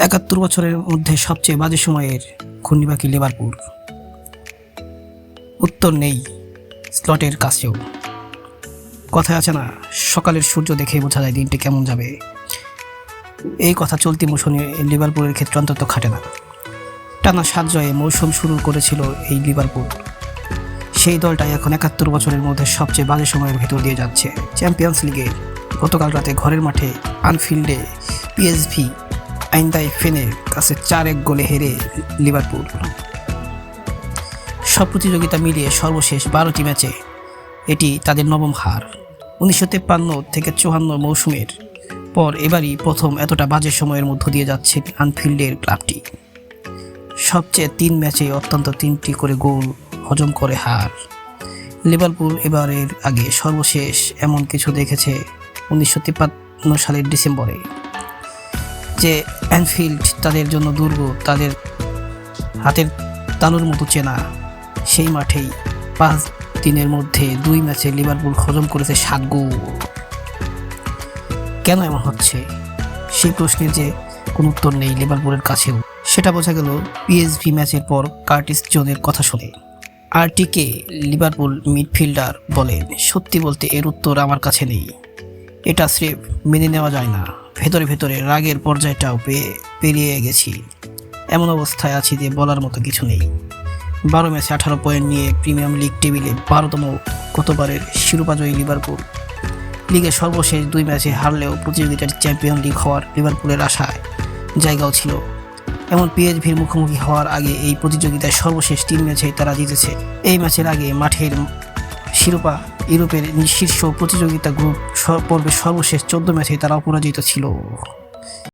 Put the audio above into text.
একাত্তর বছরের মধ্যে সবচেয়ে বাজে সময়ের ঘূর্ণিপাকি লিভারপুল। উত্তর নেই স্লটের কাছেও। কথায় আছে না, সকালের সূর্য দেখে বোঝা যায় দিনটি কেমন যাবে। এই কথা চলতি মৌসুমে লিভারপুলের ক্ষেত্রে অন্তত খাটে না। টানা সাত জয়ে মৌসুম শুরু করেছিল এই লিভারপুল। সেই দলটাই এখন একাত্তর বছরের মধ্যে সবচেয়ে বাজে সময়ের ভেতর দিয়ে যাচ্ছে। চ্যাম্পিয়ন্স লিগে গতকাল রাতে ঘরের মাঠে আনফিল্ডে পিএসভি আইন্দাই ফেনের কাছে চার এক গোলে হেরে লিভারপুল। সব প্রতিযোগিতা মিলিয়ে সর্বশেষ বারোটি ম্যাচে এটি তাদের নবম হার। উনিশশো তেপ্পান্ন থেকে চুয়ান্ন মৌসুমের পর এবারই প্রথম এতটা বাজে সময়ের মধ্য দিয়ে যাচ্ছে আনফিল্ডের ক্লাবটি। সবচেয়ে তিন ম্যাচে অত্যন্ত তিনটি করে গোল হজম করে হার। লিভারপুল এবারের আগে সর্বশেষ এমন কিছু দেখেছে উনিশশো তিপ্পান্ন সালের ডিসেম্বরে। যে অ্যানফিল্ড তাদের জন্য দুর্গ, তাদের হাতের তালুর মতো চেনা। সেই মাঠেই পাঁচ দিনের মধ্যে দুই ম্যাচে লিভারপুল হজম করেছে সাত গোল। কেন এমন হচ্ছে? সেই প্রশ্নের যে কোনো উত্তর নেই লিভারপুলের কাছেও। সেটা বোঝা গেল পিএসভি ম্যাচের পর কার্টিস জোনের কথা শুনে। আরটিকে লিভারপুল মিডফিল্ডার বলেন, সত্যি বলতে এর উত্তর আমার কাছে নেই। এটা স্রেফ মেনে নেওয়া যায় না। ভেতরে ভেতরে রাগের পর্যায়টাও পেরিয়ে গেছি। এমন অবস্থায় আছি যে বলার মতো কিছু নেই। বারো ম্যাচে আঠারো পয়েন্ট নিয়ে প্রিমিয়াম লিগ টেবিলে বারোতম গতবারের শিরোপাজয়ী লিভারপুল। লিগের সর্বশেষ দুই ম্যাচে হারলেও প্রতিযোগিতার চ্যাম্পিয়ন লিগ হওয়ার লিভারপুলের আশায় জায়গাও ছিল। এমন পিএইচভির মুখোমুখি হওয়ার আগে এই প্রতিযোগিতায় সর্বশেষ তিন ম্যাচে তারা জিতেছে। এই ম্যাচের আগে মাঠের শিরোপা ইউরোপের শীর্ষ প্রতিযোগিতা গ্রুপ পর্বে সর্বশেষ চোদ্দ ম্যাচে তারা অপরাজিত ছিল।